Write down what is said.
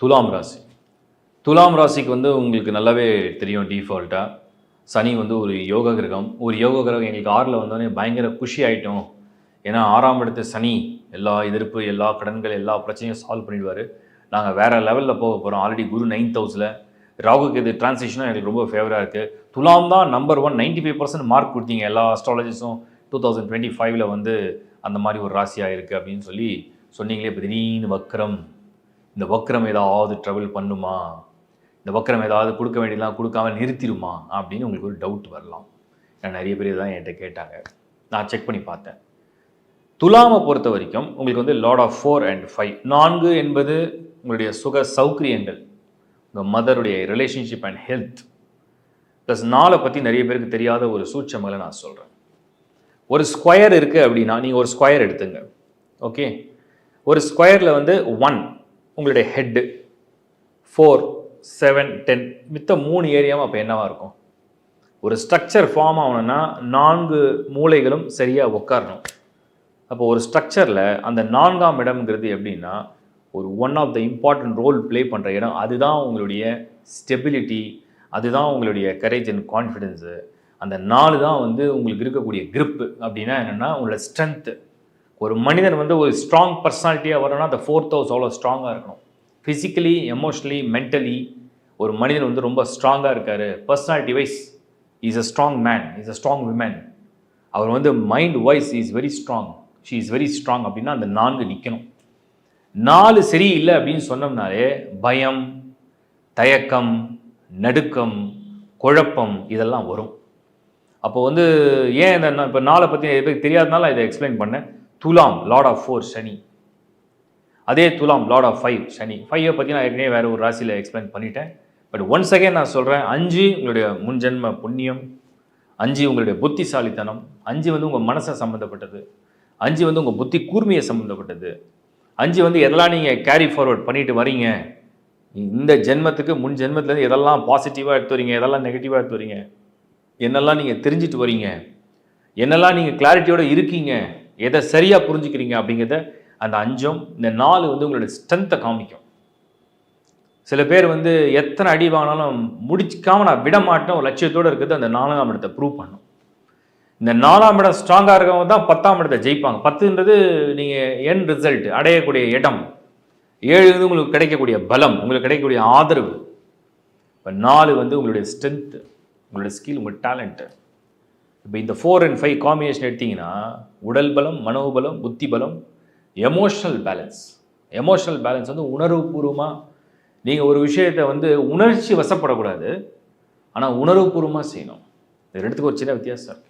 துலாம் ராசி. துலாம் ராசிக்கு வந்து உங்களுக்கு நல்லாவே தெரியும் டிஃபால்ட்டாக சனி வந்து ஒரு யோக கிரகம். ஒரு யோக கிரகம் எங்களுக்கு ஆறில் வந்தோடனே பயங்கர குஷி ஆகிட்டோம் ஏன்னா ஆறாம் இடத்து சனி எல்லா எதிர்ப்பு எல்லா கடன்கள் எல்லா பிரச்சனையும் சால்வ் பண்ணிடுவார். நாங்கள் வேறு லெவலில் போக போகிறோம் ஆல்ரெடி குரு நைன்த் ஹவுஸில் ராகுக்கு இது டிரான்சிஷனும் எங்களுக்கு ரொம்ப ஃபேவராக இருக்குது துலாம் தான் number one ninety five percent mark கொடுத்தீங்க. எல்லா அஸ்ட்ராலஜிஸும் டூ தௌசண்ட் டுவெண்ட்டி ஃபைவ்ல வந்து அந்த மாதிரி ஒரு ராசியாக இருக்குது அப்படின்னு சொல்லி சொன்னீங்களே இப்போ திடீர்னு வக்ரம். இந்த வக்ரம் ஏதாவது ட்ரபிள் பண்ணுமா? இந்த வக்ரம் ஏதாவது கொடுக்க வேண்டியதெல்லாம் கொடுக்காம நிறுத்திடுமா? அப்படின்னு உங்களுக்கு ஒரு டவுட் வரலாம். ஏன்னா நிறைய பேர் தான் என்கிட்ட கேட்டாங்க. நான் செக் பண்ணி பார்த்தேன். துலாமை பொறுத்த வரைக்கும் உங்களுக்கு வந்து lord of four and five நான்கு என்பது உங்களுடைய சுக சௌகரியங்கள் உங்கள் மதருடைய ரிலேஷன்ஷிப் அண்ட் ஹெல்த் ப்ளஸ் நாளை பற்றி நிறைய பேருக்கு தெரியாத ஒரு சூட்சமலை நான் சொல்கிறேன் ஒரு ஸ்கொயர் இருக்குது அப்படின்னா நீங்கள் ஒரு ஸ்கொயர் எடுத்துங்க. ஓகே ஒரு ஸ்கொயரில் வந்து ஒன் உங்களுடைய ஹெட்டு ஃபோர் செவன் டென் மித்த மூணு ஏரியாவும் அப்போ என்னவாக இருக்கும்? ஒரு ஸ்ட்ரக்சர் ஃபார்ம் ஆகணும்னா நான்கு மூலைகளும் சரியாக உட்காரணும் அப்போ ஒரு ஸ்ட்ரக்சரில் அந்த நான்காம் இடம்ங்கிறது எப்படின்னா ஒரு one of the important role play பண்ணுற இடம். அதுதான் உங்களுடைய ஸ்டெபிலிட்டி அதுதான் உங்களுடைய கரேஜ் அண்ட் கான்ஃபிடென்ஸு அந்த நாலு தான் வந்து உங்களுக்கு இருக்கக்கூடிய க்ரிப்பு அப்படின்னா என்னென்னா உங்களோட ஸ்ட்ரென்த்து ஒரு மனிதன் வந்து ஒரு ஸ்ட்ராங் பர்சனாலிட்டியாக வரணும்னா அந்த ஃபோர்த் ஹவுஸ் அவ்வளோ ஸ்ட்ராங்காக இருக்கணும். ஃபிசிக்கலி எமோஷ்னலி மென்டலி ஒரு மனிதன் வந்து ரொம்ப ஸ்ட்ராங்காக இருக்கார். Personality wise is a strong man is a strong women அவர் வந்து mind wise is very strong she is very strong அப்படின்னா அந்த நான்கு நிற்கணும் நாலு சரியில்லை அப்படின்னு சொன்னோம்னாலே பயம் தயக்கம் நடுக்கம் குழப்பம் இதெல்லாம் வரும். அப்போ வந்து ஏன் இந்த நான் இப்போ நாளை பற்றி பேருக்கு தெரியாதனால இதை எக்ஸ்பிளைன் பண்ணேன். துலாம் லார்ட் ஆஃப் ஃபோர் சனி. அதே துலாம் லார்ட் ஆஃப் ஃபைவ் சனி. ஃபைவை பற்றி நான் ஏற்கனவே வேறு ஒரு ராசியில் எக்ஸ்பிளைன் பண்ணிட்டேன். பட் ஒன்ஸ் அகைன் நான் சொல்கிறேன் அஞ்சு உங்களுடைய முன்ஜென்ம புண்ணியம் அஞ்சு உங்களுடைய புத்திசாலித்தனம் அஞ்சு வந்து உங்கள் மனசை சம்மந்தப்பட்டது அஞ்சு வந்து உங்கள் புத்தி கூர்மையை சம்மந்தப்பட்டது அஞ்சு வந்து எதெல்லாம் நீங்கள் கேரி ஃபார்வர்ட் பண்ணிட்டு வரீங்க இந்த ஜென்மத்துக்கு முன் ஜென்மத்துலேருந்து எதெல்லாம் பாசிட்டிவாக எடுத்து வரீங்க எதெல்லாம் நெகட்டிவாக எடுத்து வரீங்க என்னெல்லாம் நீங்கள் தெரிஞ்சிட்டு வரீங்க என்னெல்லாம் நீங்கள் கிளாரிட்டியோடு இருக்கீங்க எதை சரியாக புரிஞ்சுக்கிறீங்க அப்படிங்கிறத அந்த அஞ்சம் இந்த நாலு வந்து உங்களோட ஸ்ட்ரென்த்தை காமிக்கும். சில பேர் வந்து எத்தனை அடி வாங்கினாலும் முடிச்சிக்காமல் நான் விட மாட்டேன். ஒரு லட்சியத்தோடு இருக்கிறது அந்த நாலாம் இடத்தை ப்ரூவ் பண்ணும். இந்த நாலாம் இடம் ஸ்ட்ராங்காக இருக்கவங்க தான் பத்தாம் இடத்தை ஜெயிப்பாங்க. பத்துன்றது நீங்கள் என் ரிசல்ட் அடையக்கூடிய இடம். ஏழு வந்து உங்களுக்கு கிடைக்கக்கூடிய பலம் உங்களுக்கு கிடைக்கக்கூடிய ஆதரவு. இப்போ நாலு வந்து உங்களுடைய ஸ்ட்ரென்த்து உங்களுடைய ஸ்கில் உங்கள் டேலண்ட்டு இப்போ இந்த ஃபோர் அண்ட் ஃபைவ் காம்பினேஷன் எடுத்தீங்கன்னா உடல் பலம் மனோபலம் புத்தி பலம் எமோஷனல் பேலன்ஸ் எமோஷனல் பேலன்ஸ் வந்து உணர்வுபூர்வமாக நீங்கள் ஒரு விஷயத்தை வந்து உணர்ச்சி வசப்படக்கூடாது. ஆனால் உணர்வுபூர்வமாக செய்யணும். இது ரெண்டுத்துக்கு ஒரு சின்ன வித்தியாசம் இருக்குது